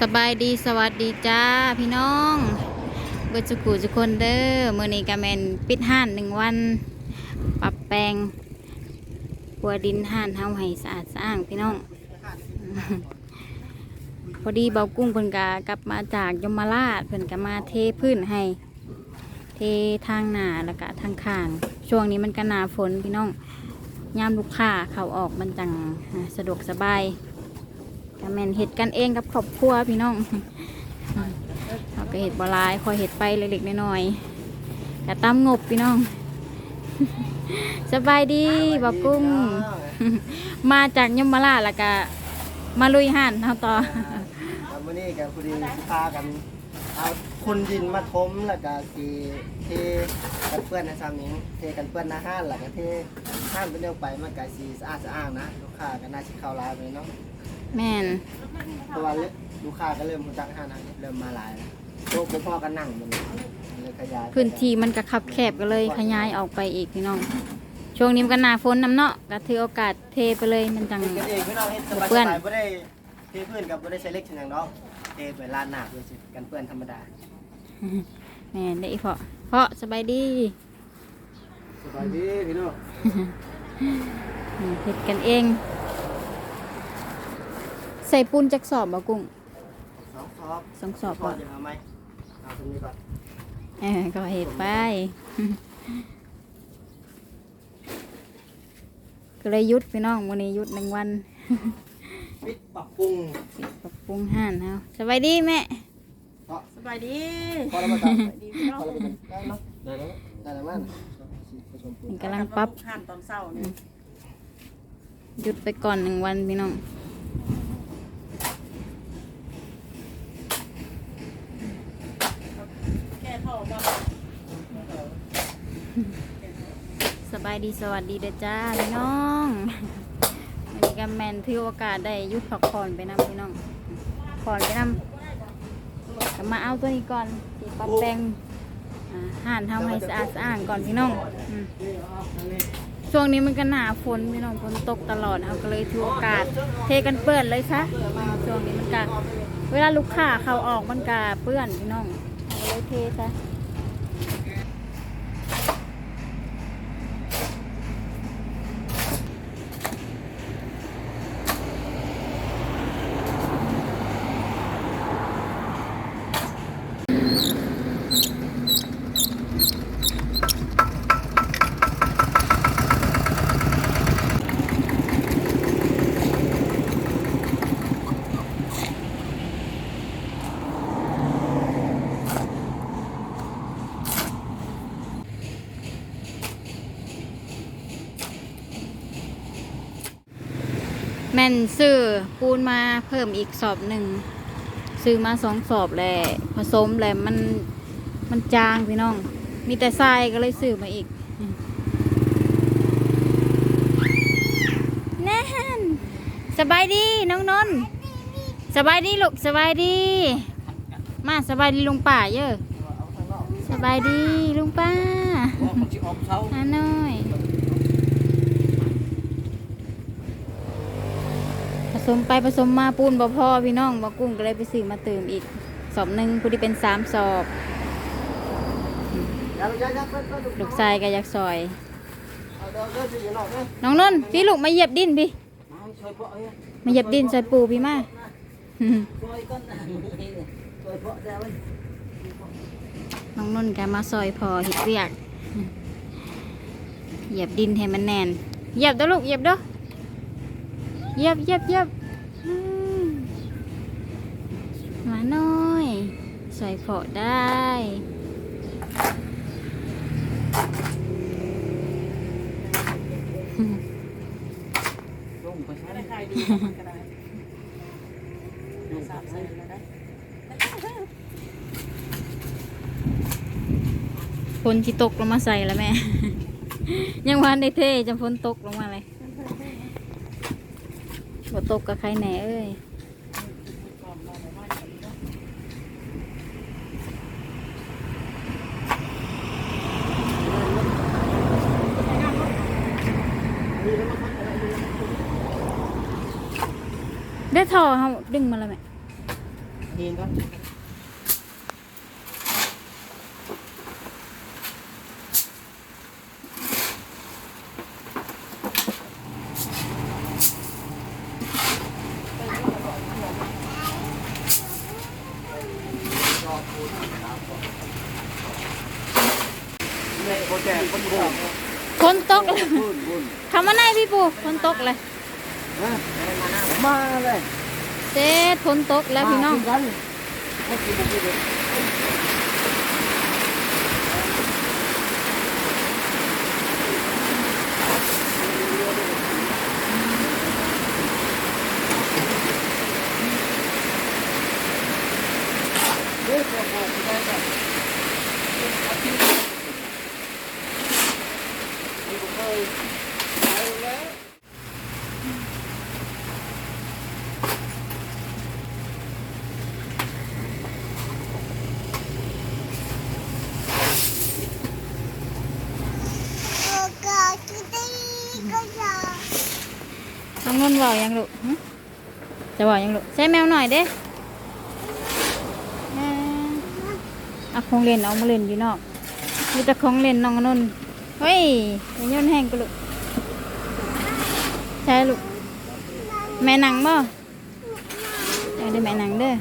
สบายดีสวัสดีจ้าพี่น้องเบิดจุกูจุคนเด้อมื่อนี้กะแมนปิดห้านหนึ่งวัน ปรับแปลงปัวดินห้านเฮาให้สะอาดสะอ้างพี่น้อง พอดีเบากุ้งเพิ่นกกลับมาจากยมราชเพิ่นกมาเทพื้นให้ เททางหน้าแล้วก็ทางข้าง ช่วงนี้มันก็หนาฝนพี่น้องยามลูกค้าเขาออกมันจังสะดวกสบาย แม่นเห็ดกันเองกับครอบครัวพี่น้องเราก็เห็ดบลายคอยเห็ดไปเล็กๆน้อยๆแต่ตามงบพี่น้อง สบายดีบอกกุ้ง มาจากยมราชแล้วก็มาลุยห่านเอาต่อวมื้อนี้ก็พอดีสิพากันเอาคนดินมาทมแล้วก็สิเทกันเปื้อนในซ้ำนี้เทกันเปื้อนหน้าห้านแล้วก็เทห้านเป็นเดียวไปมันก็สิสะอาดสะอ้างนะลูกค้าก็น่าสิเข้าร้านไปเนาะ แม่นเพราะว่าลูกค้าก็เริ่มรู้จักห้านนะเริ่มมาหลายแล้วโต๊ะบ่พอกันนั่งมันเลยขยายพื้นที่มันก็คับแคบก็เลยขยายออกไปอีกพี่น้อง ช่วงนี้มันก็หนาฝนน้ำเนาะก็ถือโอกาสเทไปเลยมันจัง เฮ็ดกันเองพี่น้องเฮ็ดสบายเปื้อน ๆบ่ได้เทพื้นกับบ่ได้ใช้เหล็กชนังเนาะเทไปลานหน้าเพื่อสิกันเปื้อนธรรมดาแม่นได้อีเพาะเพราะสบายดีสบายดีพี่น้อง อืมเห็ดกันเอง ใส่ปูนจักสอบบ่กุ้งสองซอบสองสอบพอก่อนจะเอาไหมเอาตรงนี้ก่อนเออก็เห็ดไป ก็เลยหยุดพี่น้องวันนี้หยุดหนึ่งวันปิดปรับปรุงปิดปรับปรุงห้านเฮาสบายดีแม่สบายดีพอแล้วมาตัดดีพี่น้องพอแล้วมาตัดได้เนาะได้แล้วได้แล้วมันผสมปูนมันกำลังปรับหันตอนเช้านี่หยุดไปก่อนหนึ่งวันพี่น้อง แค่ท่อมา สบาย ดีสวัสดีเด้อจ้าพี่น้องวันนี้ก็แมนถือโอกาสได้ยุดพักผ่อนไปนำพี่น้องผ่อนไปนำก็มาเอาตัวนี้ก่อนสิปรับแต่งห่านทำให้สะอาดสะอางก่อนพี่น้องช่วงนี้มันก็หนาฝนพี่น้องฝนตกตลอดเอาก็เลยถือโอกาสเทกันเปื้อนเลยซะช่วงนี้มันก็เวลาลูกค้าเขาออกมันก็เปื้อนพี่น้องเอาเลยเทซะ แม่นซื้อปูนมาเพิ่มอีกสอบหนึ่งซื้อมาสองสอบแหละผสมแหละมันมันจางพี่น้อง มีแต่ทรายก็เลยซื้อมาอีกแน่นสบายดีน้องนนท์สบายดีลูกสบายดี มาสบายดีลุงป่าเยอะ สบายดีลุงป้ามันจะออกเช้าฮาน้อย ผส มไปผสมมาปูนบ่พ่อพี่น้องบ่กุ้งก็เลยไปซื้อมาเติมอีกสอบหนึ่งพอดีเป็นสามสอบลูกชายก็อยากซอย น้องนนท์พี่ลูกมาเหยียบดินพี่มาเยมาเหยียบดินซอยปูพี่มาช่วยก่อนช่วยพ่อได้เว้ยน้องนนท์ก็มาซอยพอเห็ดเวียกเหยียบดินให้มันแน่นเหยียบเด้อลูกเหยียบเด้อเหยียบเหยียบเหยียบอืม มาหน่อยซอยพอได้ลงไปใช้ไม่ได้ขายดีก็ได้สามใส่แล้วได้ฝนที่ตกลงมาใส่แล้วแม่ ยังวันได้เท่จะฝนตกลงมาเลยบ่ตกกับใครแหน่เอ้ย ได้ทอเขาดึงมาแล้วไหมดีนก่อน โปรแจกคนโกง ฝนตกเลย บุญบุญ คำว่าไหนพี่ปูฝนตกเลย มาเลยเจ๊ฝนตกแล้วพี่น้อง กั น้องนุ่นบอกยังลูกหึจะบอกยังลูกใช้แมวหน่อยเด้อ่าเอาของเล่นเอามาเล่นอยู่นอกมีแต่ของเล่นน้องนุ่นเฮ้ยย่าโยนแห้งกูลูกใช่ลูกแม่นังบ่เอาได้แม่นังเด้อ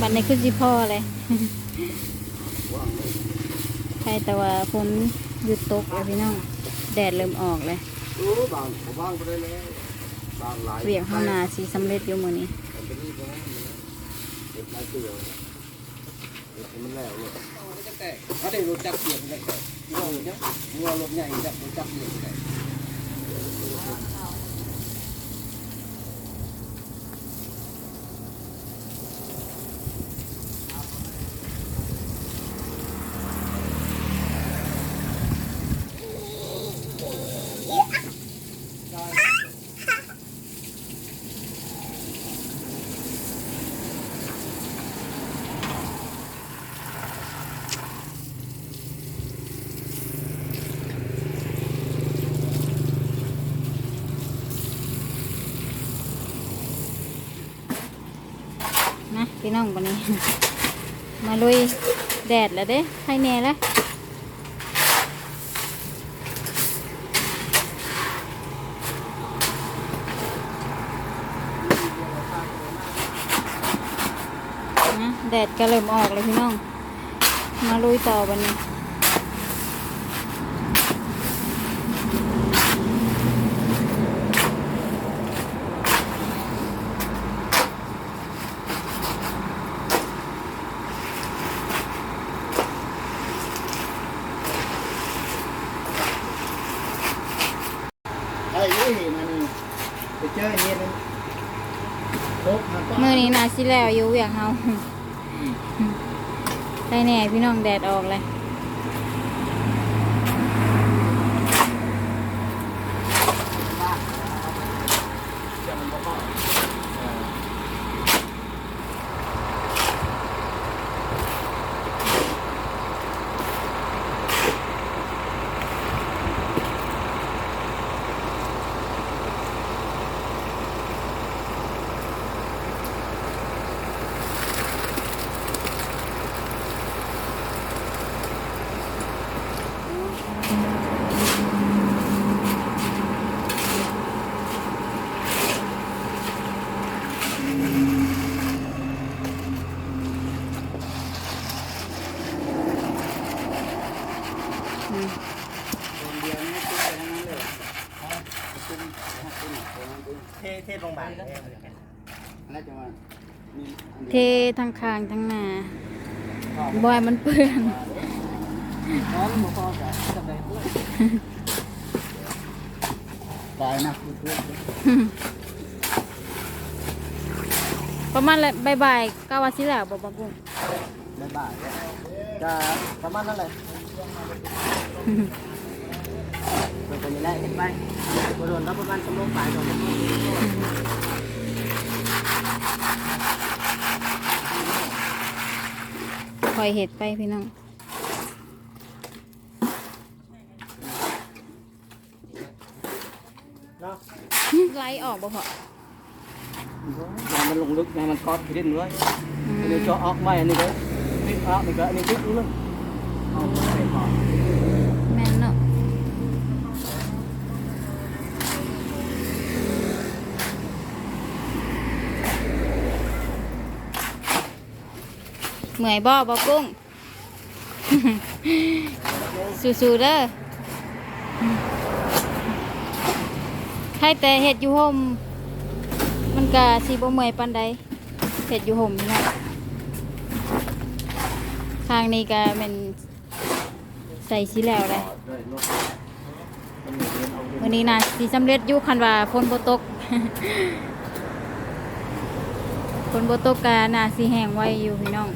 บัดนี้คือสิพ่อเลยใครแต่ว่าฝนหยุดตกแล้วพี่น้อง แดดเริ่มออกเลยโอ้บางบางไปได้แล้วบางหลายเวียงข้าวนาสีสำเร็จอยู่มือนี้เป็นนี่ก็เด็กหลายตัวเด็กมันแล้วเลยเขาได้รู้จักเสียงเลยงัวเนี่ยงัวรถใหญ่จับรู้จักเสียงเลยี่น้องวันนี้ มาลุยแดดแล้วเด้ให้แน่แล้วนะแดดก็เริ่มออกเลยพี่น้อง มาลุยต่อวันนี้ ไอ้ยี่มันไปเจอเย็นครบมันก็ มื อนี้นาสิแล้วอยู่เวียงเฮาใครแน่พี่น้องแดดออกเลย อืม เดียวนี่คือไปทั้งนั้นเลย เทเทโรงพยาบาลเนี่ยน่าจะมามีเททั้งคางทั้งหน้าบอยมันเปื้อนน้องหมูพอกับจะไปด้วยตายนะเพื่อนประมาณเลยบ่ายๆก็ว่าสิแล้วบ่บ่กุ้งบ๊ายบายจะประมาณนั้นเลย เป็นไปได้เห็นไปบโดนรับประมาณสมองปลายโดนคอยเห็ดไปพี่น้องเนาะไล่ออกบ่พอยามันลงลึกยามันกอดที่ดินไว้อือันมนี้เจาะออกไม่อันนี้ก็ติดออกนี่ก็อันนี้ติดรู้เลยเอาไปก่อนแม่นเนาะ เมื่อยบ่บ่กุ้ง สู้ๆเด้อใครแต่เห็ดอยู่ห่มมันก็สิบ่เมื่อยปานใดเห็ดอยู่ห่มนี่นะข้างนี้ก็แมันใส่สิแล้วเลยวันนี้นะสิสำเร็จอยู่คันว่าฝนบ่ตกฝนบ่ตกก็น่าสิแห้งไว้อยู่พี่น้อง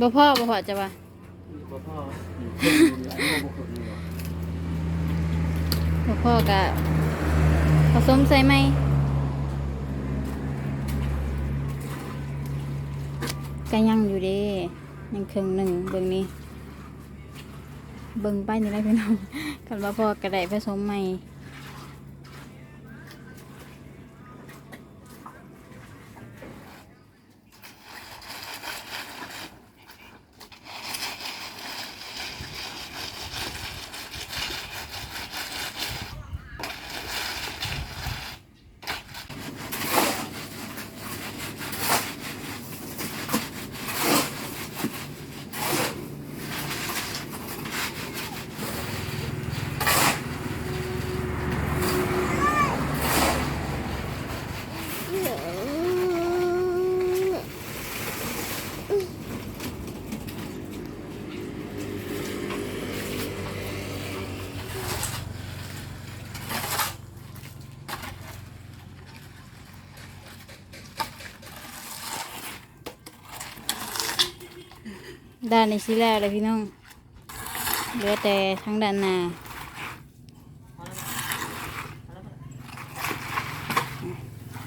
บ่พ่อบ่พ่อจะว่าบ่พออืมอันนี้บ่พ่อก็ผสมใส่ไหมก็ยังอยู่เด้ยังครึ่งหนึ่งเบิ่งนี้ เบิ่งไปนี่แหละพี่น้องกันว่าพ่อก็ไดผสมใหม่ ด้านในสิแล้วเลยพี่น้อง เหลือแต่ทั้งด้านหน้า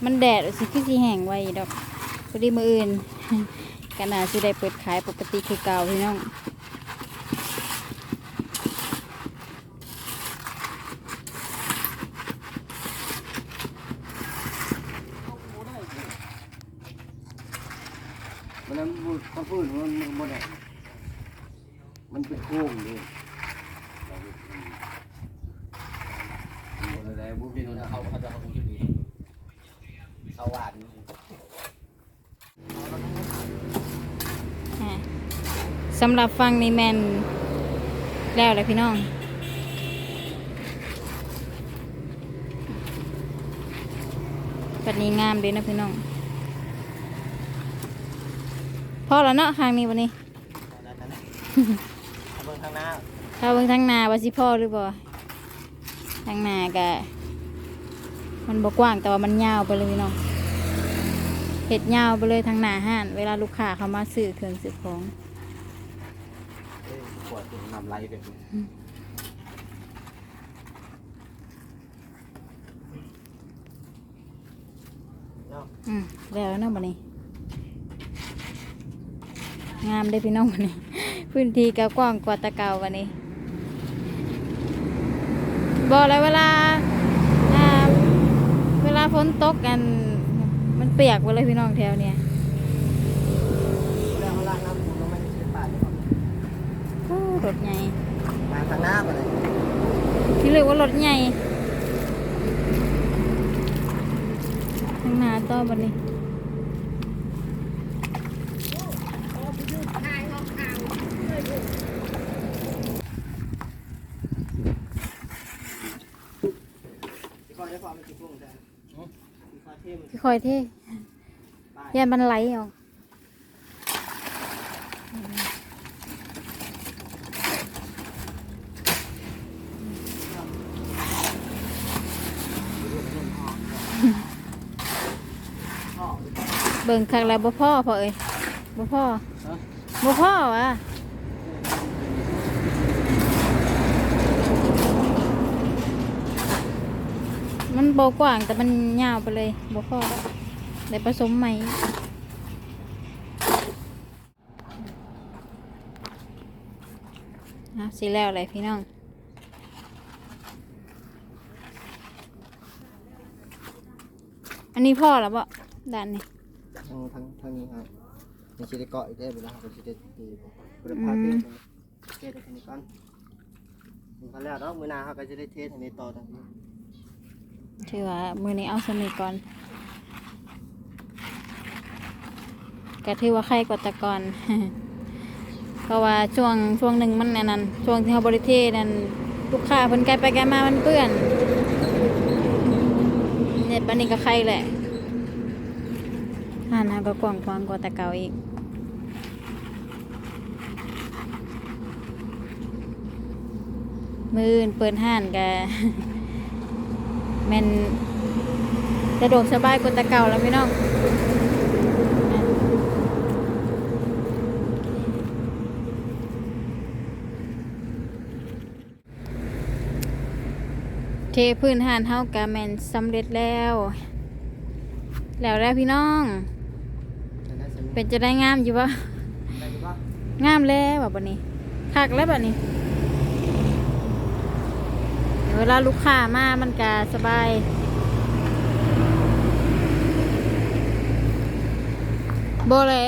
มันแดดสิคือสิแห้งไว้ดอกพอดีมืออื่นกันนาสิได้เปิดขายปกติคือเก่าพี่น้อง มันนั้นบ่เขาพูดมันมันบ่ได้มันเป็นโค้งนี่เราเฮ็ดมันบ่ได้บ่เป็นนะเขาเขาจะเขาคงจะดี สวรรค์อะสำหรับฟังนี่แมนแล้วเลยพี่น้อง ปัดนี้งามเลยนะพี่น้อง พอแล้วเนาะครั้งนี้วันนี้เอาด้านนั้นเอาเบิ่งข้างหน้าถ้าเบิ่งทางหนาว่าสิพ่อหรือบ่ทางหนากะ มันบกว้างแต่ว่ามันยาวไปเลยพี่น้องเห็ดยาวไปเลยทางหน้าห้าน เวลาลูกค้าเขามาซื้อเครื่องซื้อของเอ้ยปวดน้ำไหลไปเนาะอืมแล้วเนาะบัดนี้ งามได้พี่น้องบัดนี้ พื้นที่ก็กว้างกว่าตะเกาบัดนี้ บอกแล้วเวลา ลาฝนตกกัน มันเปียกไปเลยพี่น้องแถวเนี้ยแล้วเอาล่างน้ำปูลงมาในศิลปะนี่ก่อนโอ้รถใหญ่มาทางหน้าไปเลยที่เรียกว่ารถใหญ่ข้างหน้าต่อบัดนี้ พี่คอยได้ความเป็นกี่พวงจ้ะพี่ค อยเท่มพี่คอยเท่ป้ายยันมันไหลออกเบิ่งคักแล้วบ่พ่อพอเอ้ยบ่พ่อบ่พ่อวะ โบกว่างแต่มันยาวไปเลยโบพอได้ผสมไหมนะสีแล้วอะไรพี่น้องอันนี้พ่อหรอปะด้านนี้ทางทางทางนี้ครับมันชีได้เกาะอีกได้เวลาเป็นชิได้ตีบรพาเทสเทสอันนี้ก่อนมันก็แล้วเนาะมือนาเขาก็จะได้เทสอันนี้ต่อทางนี้ ถือว่ามือนี้เอาสนิทก่อนก็ถือว่าใครกว่าตะกอนเพราะว่าช่วงช่วงหนึ่งมันนนั้นช่วงที่เขาบริเทนั้นลูกค้าเพิ่นไกลไปไกลมามันเปื้อนเนี่ยปันนี้ก็ใครแหละห่านาก็กว้างขวางกว่าต่เก่าอีกมื่นเปิดห้านก แม่นสะดวกสบายกว่าแต่เก่าแล้วพี่น้องเทพื้นหานเฮากะแม่นสำเร็จแล้ว แล้วแล้วพี่น้องจะได้สำเป็นจะได้งามอยู่ปะได้อยู่บ่งามแล้วแบบบัดนี้คักแล้วแบบนี้ เวลาลูกค้ามามันก็สบาย โบเลย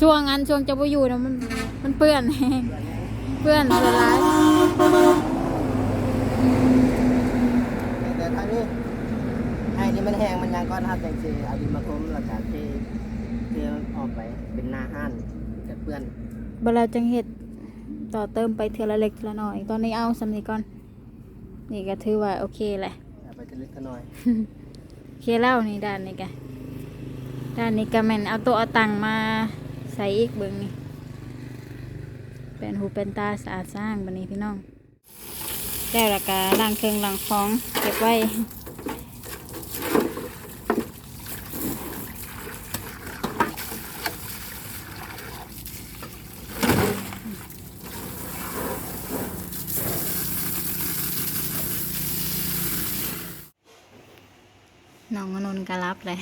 ช่วงอันช่วงจะไปอยู่นะมันมันเปื้อน เปื้อนละลายแต่ทางนี้ไอ้นี่มันแห้งมันยังก้อนครับจังสิเอาดินมาทมแล้วก็เทเทออกไปเป็นหน้าห้านกับเพื่อนเวลาจังเห็ดต่อเติมไปเทือละเล็กเทือละน้อย ตอนนี้เอาสำนีก่อน นี่ก็ถือว่าโอเคแหละเอาไปจะเล็กก็น้อยเคลียร์แล้วนี่ด้านนี้กะด้านนี้ก็แม่นเอาตัวเอาตังมาใส่อีกเบิ่งนี่เป็นหูเป็นตาสะอาดสร้างบันนี้พี่น้องแล้วละกาล้างเครื่องล้างของเก็บไว้ น้องมนนก็รับเลย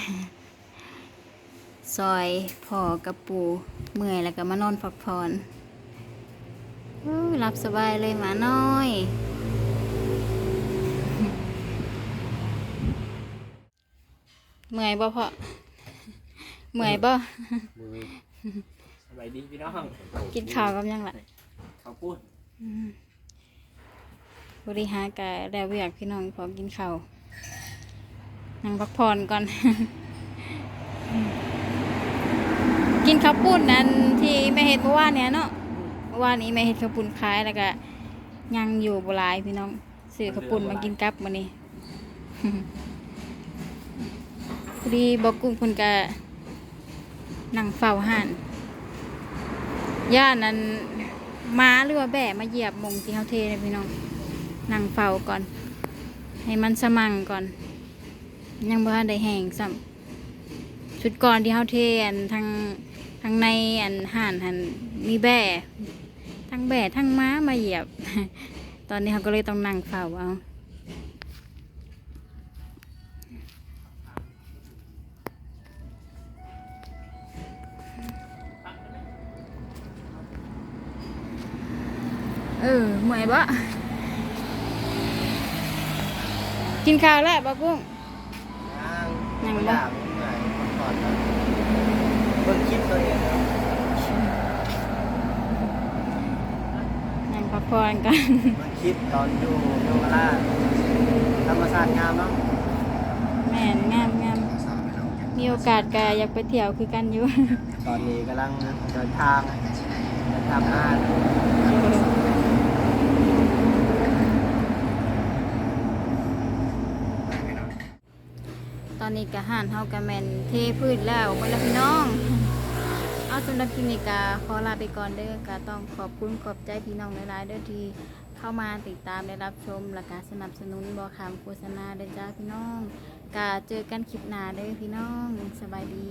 ซอยพ่อกับปูเมื่อยแล้วก็มานอนพักผ่อนอู้รับสบายเลยหมาน้อย เมื่อยบ่พ่อเมื่อยบ่สบายดีพี่น้อง กินข้าวกับยังล่ะข้าวปุ้นบริหารกะแล้วเวียกพี่น้องพอกินข้าว นั่งพักผ่อนก่อน กินข้าวปุ้นนั้นที่แม่เห็ดเมื่อวานเนี้ยเนาะเมื่อวานนี้แม่เห็ดข้าวปุ้นขายแล้วก็ยังอยู่โบหลายพี่น้องซื้อข้าวปุ้นมากินกับมานี่พอดีบอกกุ้งคนกะนั่งเฝ้าห่านย่านนั้นม้าหรือว่าแบะมาเหยียบมงที่เขาเทเลยพี่น้องนั่งเฝ้าก่อน ให้มันสมั่งก่อน ยังบ่ทันได้แห้งซ้ำชุดก่อนที่เฮาเทอันทางทางในอันห่านหันมีแบ่ทั้งแบ่ทั้งม้ามาเหยียบ ตอนนี้เขาก็เลยต้องนั่งเฝ้าเอาเออเมื่อยบ่กินข้าวแล้วบ่กุ้ง ย่างยังไม่บ่ ด่างเหนื่อยพักผ่อนก่อนเบิ่งคลิปตัวเองครับนั่งพักผ่อนกัน เบิ่งคลิปตอนอยู่โยมราชธรรมศาสตร์งามเนาะแม่นงามงามมีโอกาสก็อยากไปเที่ยวคือกันอยู่ ตอนนี้กำลังเดินทางเดินทางงาน ต อนนี้กะห่านเฮากะแมนเทพืชแล้วไปแล้วพี่น้อง เอาสำหรับคลิปนี้กะขอลาไปก่อนเด้อกะต้องขอบคุณขอบใจพี่น้องหลายๆเด้อที่เข้ามาติดตามได้รับชมและกาสนับสนุนบอคำโฆษณาเด้อจ้าพี่น้องกะเจอกันคลิปหน้าเด้อพี่น้องสบายดี